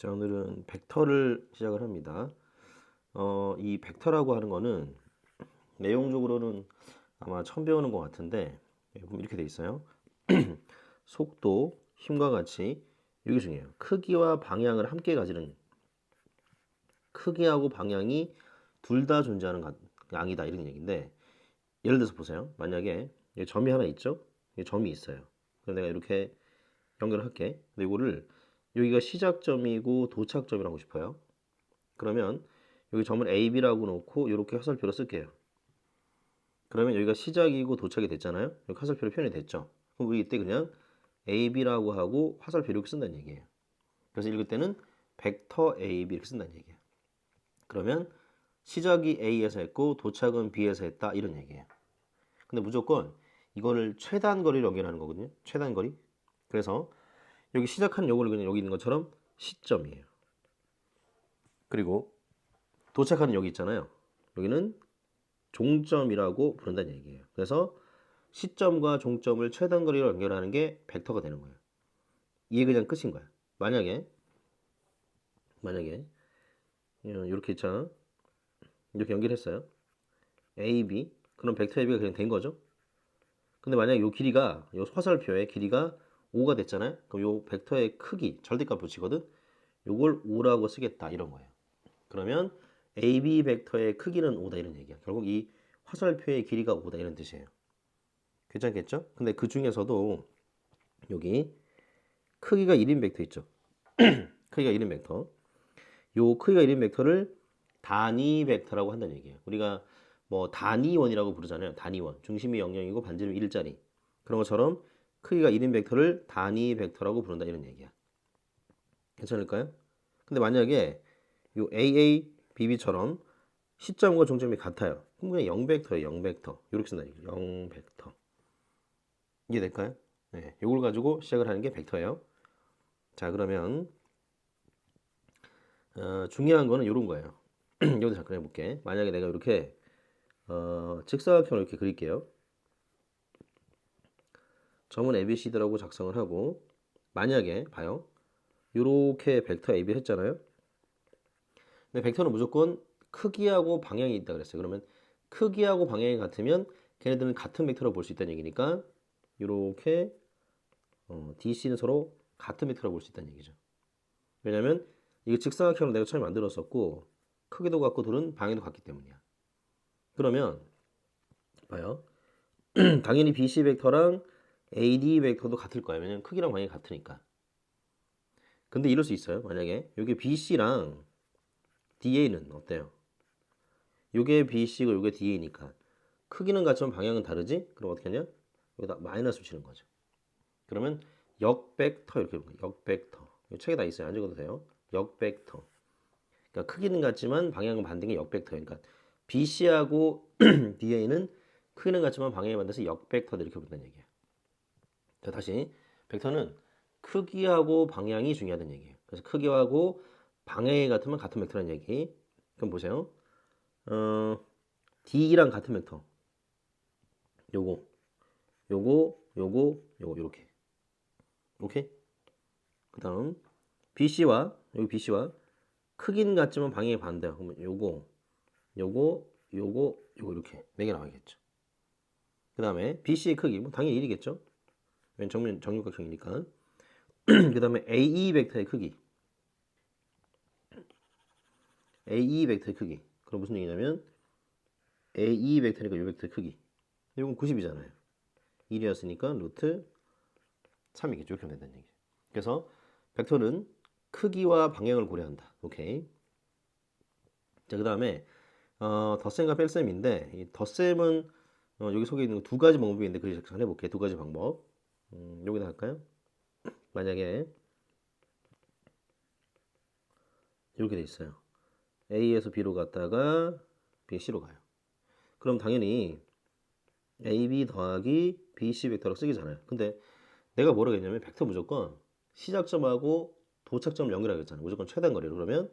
자, 오늘은 벡터를 시작을 합니다. 어, 이 벡터라고 하는 거는 내용적으로는 아마 처음 배우는 것 같은데 보면 이렇게 돼 있어요. 속도, 힘과 같이 이게 중요해요. 크기와 방향을 함께 가지는 크기하고 방향이 둘 다 존재하는 가- 양이다 이런 얘기인데 예를 들어서 보세요. 만약에 점이 하나 있죠? 점이 있어요. 그럼 내가 이렇게 연결을 할게. 근데 이거를 여기가 시작점이고 도착점이라고 싶어요. 그러면 여기 점을 A, B라고 놓고 이렇게 화살표로 쓸게요. 그러면 여기가 시작이고 도착이 됐잖아요. 여기 화살표로 표현이 됐죠. 그럼 우리 이때 그냥 A, B라고 하고 화살표 이렇게 쓴다는 얘기예요. 그래서 읽을 때는 벡터 A, B 이렇게 쓴다는 얘기예요. 그러면 시작이 A에서 했고 도착은 B에서 했다 이런 얘기예요. 근데 무조건 이거를 최단 거리로 연결하는 거거든요. 최단 거리. 그래서 여기 시작한 요거를 그냥 여기 있는 것처럼 시점이에요. 그리고 도착하는 여기 있잖아요. 여기는 종점이라고 부른다는 얘기예요. 그래서 시점과 종점을 최단 거리로 연결하는 게 벡터가 되는 거예요. 이게 그냥 끝인 거야. 만약에 만약에 이렇게 있잖아. 이렇게 연결했어요. A, B. 그럼 벡터 AB가 그냥 된 거죠. 근데 만약에 요 길이가 요 화살표의 길이가 5가 됐잖아요. 그럼 요 벡터의 크기 절대값 붙이거든. 요걸 5라고 쓰겠다 이런 거예요. 그러면 AB 벡터의 크기는 5다 이런 얘기야. 결국 이 화살표의 길이가 5다 이런 뜻이에요. 괜찮겠죠? 근데 그 중에서도 여기 크기가 1인 벡터 있죠. 크기가 1인 벡터. 요 크기가 1인 벡터를 단위 벡터라고 한다는 얘기예요. 우리가 뭐 단위원이라고 부르잖아요. 단위원. 중심이 0영이고 반지름이 1짜리. 그런 것처럼 크기가 1인 벡터를 단위 벡터라고 부른다 이런 얘기야. 괜찮을까요? 근데 만약에 요 AA, BB처럼 시점과 종점이 같아요. 그럼 그냥 0벡터예요. 0벡터. 이렇게 쓴다 얘기죠. 0벡터. 이해될까요? 네. 요걸 가지고 시작을 하는 게 벡터예요. 자, 그러면 어, 중요한 거는 이런 거예요. 여기서 잠깐 해볼게. 만약에 내가 이렇게 어, 직사각형을 이렇게 그릴게요. 점은 ABCD라고 작성을 하고 만약에 봐요. 이렇게 벡터 AB 했잖아요. 근데 벡터는 무조건 크기하고 방향이 있다 그랬어요. 그러면 크기하고 방향이 같으면 걔네들은 같은 벡터로 볼 수 있다는 얘기니까 이렇게 어, DC는 서로 같은 벡터로 볼 수 있다는 얘기죠. 왜냐면 이게 직사각형을 내가 처음에 만들었었고 크기도 같고 둘은 방향도 같기 때문이야. 그러면 봐요. 당연히 BC 벡터랑 AD 벡터도 같을 거예요. 왜냐면 크기랑 방향이 같으니까. 근데 이럴 수 있어요. 만약에 여기 BC랑 DA는 어때요? 요게 BC고 요게 DA니까 크기는 같지만 방향은 다르지? 그럼 어떻게 하냐? 여기다 마이너스 붙이는 거죠. 그러면 역벡터 이렇게 거예요. 역벡터. 이 책에 다 있어요. 안 적어도 돼요. 역벡터. 그러니까 크기는 같지만 방향은 반대인 게 역벡터예요. 그러니까 BC하고 DA는 크기는 같지만 방향이 반대서 역벡터들 이렇게 부른다는 얘기예요. 자, 다시 벡터는 크기하고 방향이 중요하다는 얘기예요. 그래서 크기하고 방향이 같으면 같은 벡터라는 얘기. 그럼 보세요. 어, D랑 같은 벡터. 요거, 요거, 요거, 요거 이렇게. 오케이? 그다음 BC와 여기 BC와 크기는 같지만 방향이 반대야. 그러면 요거, 요거, 요거, 요거 이렇게 네 개 나와야겠죠. 그다음에 BC의 크기 뭐 당연히 1이겠죠. 왜냐면 정면 정육각형이니까. 그 다음에 AE 벡터의 크기. AE 벡터의 크기. 그럼 무슨 얘기냐면 AE 벡터니까 요 벡터의 크기. 이건 90이잖아요. 1이었으니까 루트 3이겠죠. 이렇게 된다는 얘기죠. 그래서 벡터는 크기와 방향을 고려한다. 오케이. 자, 그 다음에 어, 덧셈과 뺄셈인데 이 덧셈은 어, 여기 속에 있는 두 가지 방법이 있는데 그 잠깐 해볼게. 두 가지 방법. 음, 여기다 할까요? 만약에 이렇게 돼 있어요. A에서 B로 갔다가 B, C로 가요. 그럼 당연히 AB 더하기 BC 벡터로 쓰기잖아요. 근데 내가 뭐라고 했냐면 벡터 무조건 시작점하고 도착점을 연결하겠잖아요. 무조건 최단 거리로. 그러면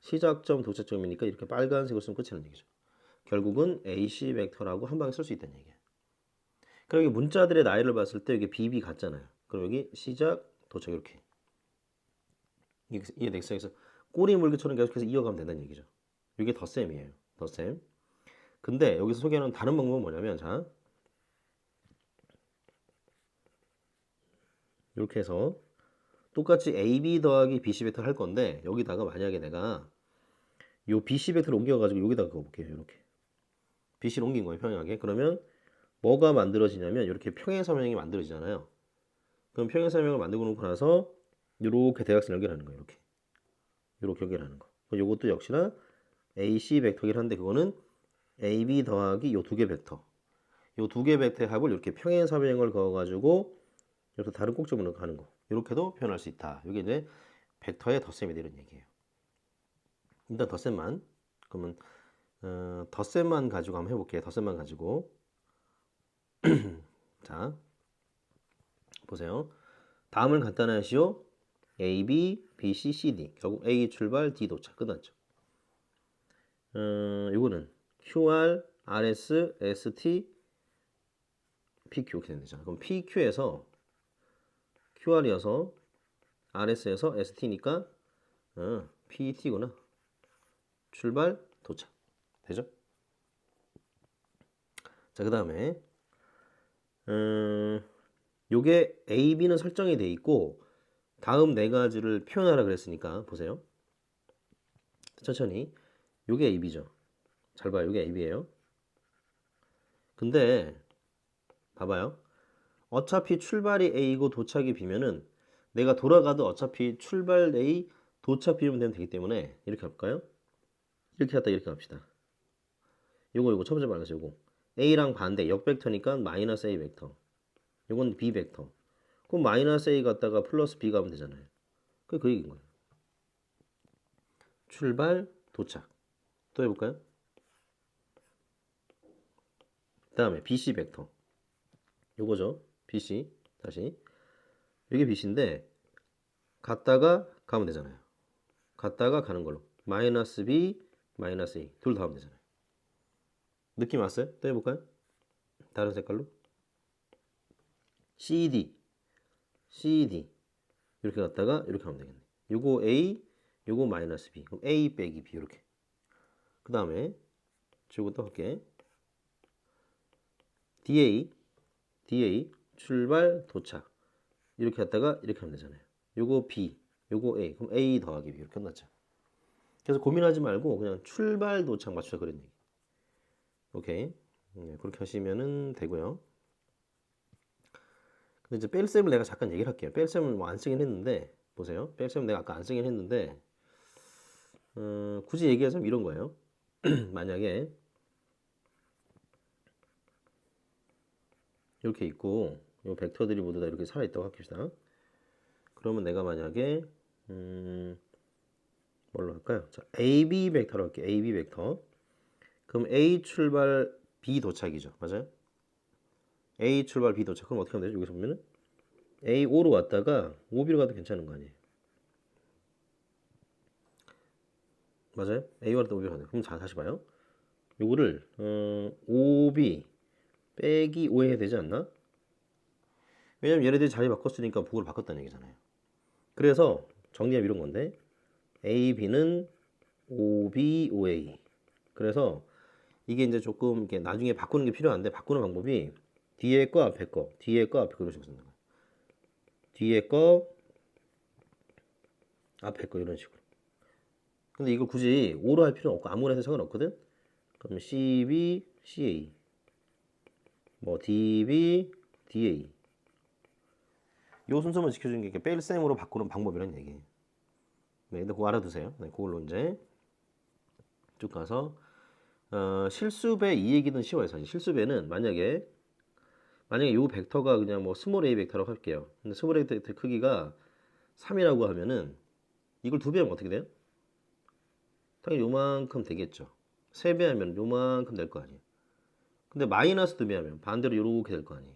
시작점, 도착점이니까 이렇게 빨간색으로 쓰면 끝이라는 얘기죠. 결국은 AC 벡터라고 한 방에 쓸 수 있다는 얘기예요. 그럼 여기 문자들의 나이를 봤을 때 여기 BB 같잖아요. 그럼 여기 시작, 도착 이렇게. 이게? 그래서 꼬리 물기처럼 계속해서 이어가면 된다는 얘기죠. 이게 덧셈이에요. 덧셈. 근데 여기서 소개하는 다른 방법은 뭐냐면 자 이렇게 해서 똑같이 AB 더하기 BC 벡터를 할 건데 여기다가 만약에 내가 요 BC 벡터를 옮겨가지고 여기다가 그어볼게요. 이렇게 BC를 옮긴 거예요. 평행하게. 그러면 뭐가 만들어지냐면 이렇게 평행사면이 만들어지잖아요. 그럼 평행사면을 만들고 놓고 나서 이렇게 대각선 연결하는 거예요. 이렇게 이렇게 연결하는 거. 이것도 역시나 AC 벡터긴 한데 그거는 AB 더하기 요두개 벡터. 요두개 벡터의 합을 이렇게 평행사변형을 그어가지고 이렇게 다른 꼭지점으로 가는 거. 이렇게도 표현할 수 있다. 이게 이제 벡터의 덧셈이 이런 얘기예요. 일단 덧셈만. 그러면 어, 덧셈만 가지고 한번 해볼게요. 덧셈만 가지고. 자, 보세요. 다음을 간단하시오. A, B, B, C, C, D. 결국 A 출발, D 도착. 끝났죠. 어, 이거는 QR, RS, ST, PQ 이렇게 되는 잖아 그럼 PQ에서 QR이어서 RS에서 ST니까 어, PT구나. 출발, 도착. 되죠? 자, 그 다음에 음, 요게 A, B는 설정이 돼 있고 다음 네 가지를 표현하라 그랬으니까 보세요. 천천히. 요게 A, B죠. 잘 봐요. 요게 A, B예요. 근데 봐봐요. 어차피 출발이 A고 도착이 B면은 내가 돌아가도 어차피 출발 A, 도착 B면 되면 되기 때문에 이렇게 할까요? 이렇게 갔다 이렇게 갑시다. 요거 요거 첫 번째 말해서 요거 A랑 반대 역벡터니까 마이너스 A 벡터. 요건 B 벡터. 그럼 마이너스 A 갔다가 플러스 B 가면 되잖아요. 그게 그 얘기인 거예요. 출발, 도착. 또 해볼까요? 그 다음에 BC 벡터. 요거죠. BC. 다시. 이게 BC인데, 갔다가 가면 되잖아요. 갔다가 가는 걸로. 마이너스 B, 마이너스 A. 둘 다 하면 되잖아요. 느낌 왔어요? 또 해볼까요? 다른 색깔로. CD. CD. 이렇게 갔다가 이렇게 하면 되겠네. 요거 A, 요거 마이너스 B. 그럼 A 빼기 B 이렇게. 그 다음에 지우고 또 할게. DA, DA, 출발, 도착. 이렇게 갔다가 이렇게 하면 되잖아요. 요거 B, 요거 A. 그럼 A 더하기 B. 이렇게 끝났죠. 그래서 고민하지 말고 그냥 출발, 도착 맞추자 그런 얘기. 오케이. 네, 그렇게 하시면은 되고요. 근데 이제 뺄셈을 내가 잠깐 얘기를 할게요. 뺄셈을 뭐안 쓰긴 했는데 보세요. 뺄셈 내가 아까 안 쓰긴 했는데 어, 굳이 얘기하자면 이런 거예요. 만약에 이렇게 있고 이 벡터들이 모두 다 이렇게 살아있다고 합시다. 그러면 내가 만약에 음, 뭘로 할까요? 자, AB 벡터로 할게요. AB 벡터. 그럼 A 출발 B 도착이죠. 맞아요? A 출발 B 도착. 그럼 어떻게 하면 되죠? 여기서 보면은 A 5로 왔다가 5B로 가도 괜찮은 거 아니에요? 맞아요? A 왔다 5B로 가도 그럼 자 다시 봐요. 요거를 어, 5B 빼기 5 해야 되지 않나? 왜냐면 얘네들이 자리 바꿨으니까 부호를 바꿨다는 얘기잖아요. 그래서 정리하면 이런 건데 A, B는 5B, 5A. 그래서 이게 이제 조금 이렇게 나중에 바꾸는 게 필요한데 바꾸는 방법이 뒤에 거 앞에 거 뒤에 거 앞에 거 이런 식으로 쓰는 거예요. 뒤에 거 앞에 거 이런 식으로. 근데 이걸 굳이 5로 할 필요는 없고 아무나 해도 상관없거든. 그럼 CB, CA 뭐 DB, DA 요 순서만 지켜주는 게 이렇게 뺄셈으로 바꾸는 방법이라는 얘기예요. 네, 근데 그거 알아두세요. 네, 그걸로 이제 쭉 가서 어, 실수배 이 얘기는 쉬워요 사실. 실수배는 만약에 만약에 이 벡터가 그냥 뭐 스몰 a 벡터라고 할게요. 근데 스몰 a 벡터 크기가 3이라고 하면은 이걸 두 배 하면 어떻게 돼요? 당연히 요만큼 되겠죠. 3배 하면 요만큼 될 거 아니에요. 근데 마이너스 2배 하면 반대로 요렇게 될 거 아니에요.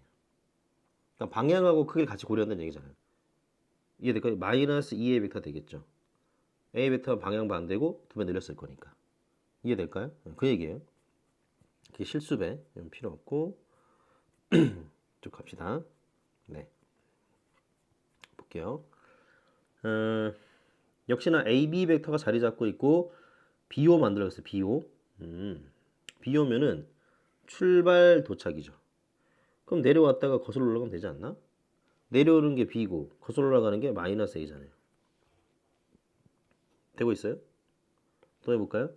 그러니까 방향하고 크기를 같이 고려한다는 얘기잖아요. 이해될까요? 마이너스 2a 벡터 되겠죠. a 벡터 방향 반대고 두 배 늘렸을 거니까 이해될까요? 그 얘기예요. 이게 실수배 필요 없고 쭉 갑시다. 네, 볼게요. 어, 역시나 AB 벡터가 자리 잡고 있고 BO 만들어졌어요. BO. 음. BO면은 출발 도착이죠. 그럼 내려왔다가 거슬러 올라가면 되지 않나? 내려오는 게 B고 거슬러 올라가는 게 마이너스 A잖아요. 되고 있어요? 또 해볼까요?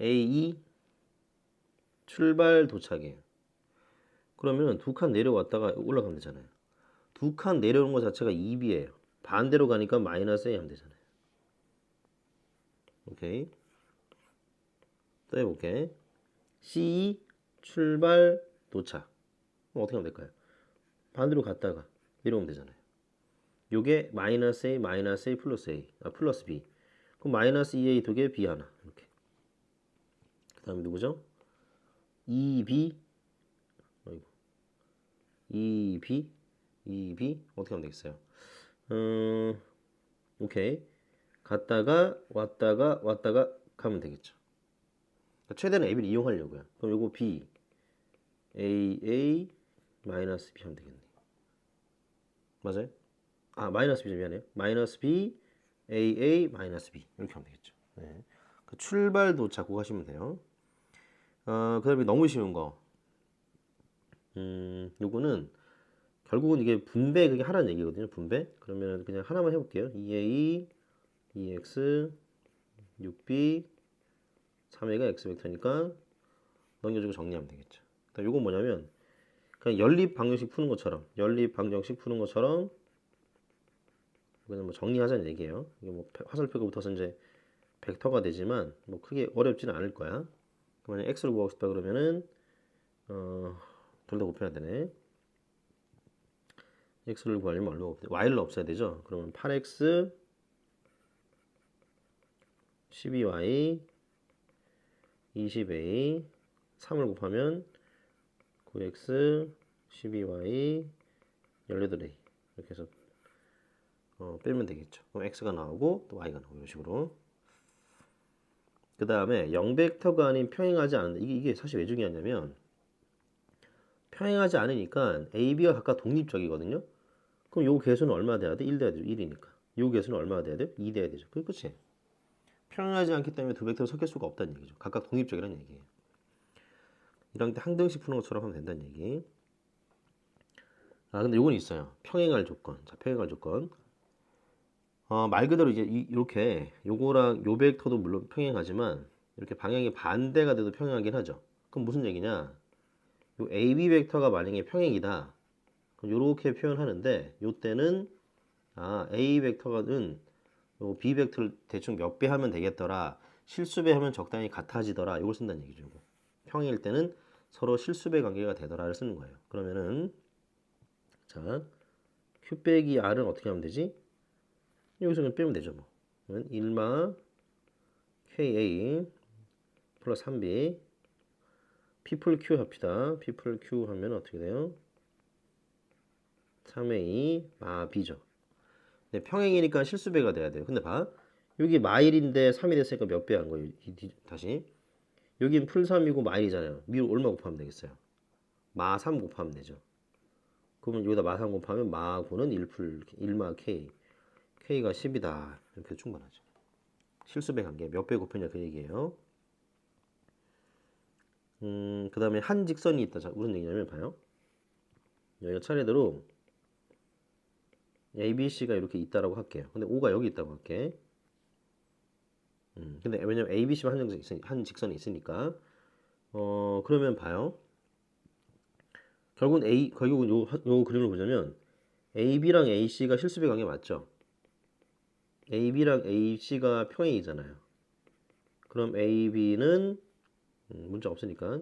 A 출발 도착이에요. 그러면 두 칸 내려왔다가 올라가면 되잖아요. 두 칸 내려오는 것 자체가 2B예요. 반대로 가니까 마이너스 A 하면 되잖아요. 오케이. 또 해볼게. C 출발 도착. 어떻게 하면 될까요? 반대로 갔다가 내려오면 되잖아요. 요게 마이너스 A, 마이너스 A 플러스 A, 아 플러스 B. 그럼 마이너스 2A 두 개, B 하나 다음에 누구죠? 2B 어이구 2B 2B 어떻게 하면 되겠어요? 음, 오케이 갔다가 왔다가 왔다가 가면 되겠죠. 그러니까 최대한 AB를 이용하려고요. 그럼 요거 B A A 마이너스 B 하면 되겠네. 맞아요? 아 마이너스 B 미안해요. 마이너스 B A A 마이너스 B 이렇게 하면 되겠죠. 네. 그 출발 도착 그거 하시면 돼요. 어, 그 다음에 너무 쉬운 거. 음, 요거는 결국은 이게 분배 그게 하라는 얘기거든요. 분배. 그러면 그냥 하나만 해볼게요. 2a, 2x, 6b, 3a가 x 벡터니까 넘겨주고 정리하면 되겠죠. 그다음 요건 뭐냐면 그냥 연립 방정식 푸는 것처럼 연립 방정식 푸는 것처럼 그냥 뭐 정리하자는 얘기예요. 이게 뭐 화살표가 붙어서 이제 벡터가 되지만 뭐 크게 어렵지는 않을 거야. 만약 x를 구하고 싶다 그러면은 어, 둘 다 곱해야 되네. x를 구하려면 얼마 곱해? y를 없애야 되죠. 그러면 8x 12y 20a 3을 곱하면 9x 12y 18a 이렇게 해서 어, 빼면 되겠죠. 그럼 x가 나오고 또 y가 나오고 이런 식으로. 그 다음에 0벡터가 아닌 평행하지 않은 이게, 이게 사실 왜 중요하냐면 평행하지 않으니까 A, B가 각각 독립적이거든요. 그럼 요 개수는 얼마 돼야 돼? 1 돼야 되죠. 1이니까. 요 개수는 얼마 돼야 돼? 2 돼야 되죠. 그게 끝이에요. 평행하지 않기 때문에 두 벡터가 섞일 수가 없다는 얘기죠. 각각 독립적이라는 얘기예요. 이런 때 항등식 푸는 것처럼 하면 된다는 얘기. 아 근데 요건 있어요. 평행할 조건. 자, 평행할 조건. 어, 말 그대로 이제 이, 렇게 요거랑 요 벡터도 물론 평행하지만 이렇게 방향이 반대가 돼도 평행하긴 하죠. 그럼 무슨 얘기냐? 요 AB 벡터가 만약에 평행이다. 그럼 요렇게 표현하는데 요 때는 아, A 벡터는 요 B 벡터를 대충 몇 배 하면 되겠더라. 실수배 하면 적당히 같아지더라. 이걸 쓴다는 얘기죠. 요거. 평행일 때는 서로 실수배 관계가 되더라를 쓰는 거예요. 그러면은 자, Q 빼기 R은 어떻게 하면 되지? 여기서 그냥 빼면 되죠. 뭐. 그러면 1마 KA 플러스 3B people Q 합시다. people Q 하면 어떻게 돼요? 3A 마 B죠. 네, 평행이니까 실수배가 돼야 돼요. 근데 봐. 여기 마일인데 3이 됐으니까 몇 배 한 거예요? 다시. 여긴 풀 3이고 마일이잖아요. 미로 얼마 곱하면 되겠어요? 마 3 곱하면 되죠. 그러면 여기다 마3 곱하면 마 9는 1풀 1마 K. K가 10이다. 이렇게 충분하죠. 실수배 관계 몇 배 곱했냐 그 얘기예요. 음, 그 다음에 한 직선이 있다. 자, 무슨 얘기냐면 봐요. 여기가 차례대로 ABC가 이렇게 있다라고 할게요. 근데 O가 여기 있다고 할게. 음, 근데 왜냐면 ABC만 한, 직선이, 한 직선이 있으니까. 어, 그러면 봐요. 결국은 A, 결국은 요, 요 그림을 보자면 AB랑 AC가 실수배 관계 맞죠? AB랑 AC가 평행이잖아요. 그럼 AB는 음, 문자 없으니까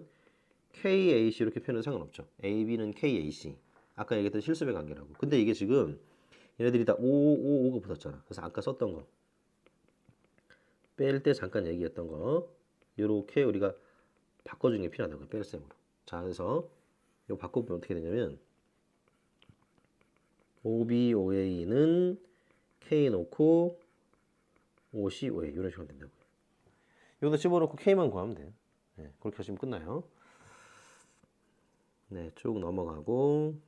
KAC 이렇게 표현은 상관없죠. AB는 KAC. 아까 얘기했던 실수배 관계라고. 근데 이게 지금 얘네들이 다 5, 5, 5가 붙었잖아. 그래서 아까 썼던 거. 뺄 때 잠깐 얘기했던 거. 요렇게 우리가 바꿔주는 게 필요하다고요. 뺄셈으로. 자, 그래서 이거 바꿔보면 어떻게 되냐면 OBOA는 K 놓고 OC, OA 이런 식으로 된다고요. 여기다 집어넣고 K만 구하면 돼요. 네, 그렇게 하시면 끝나요. 네, 쭉 넘어가고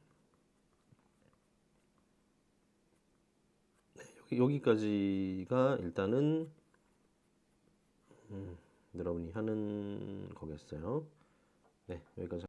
네, 여기 까지가 일단은 음, 여러분이 하는 거겠어요. 네, 여기까지.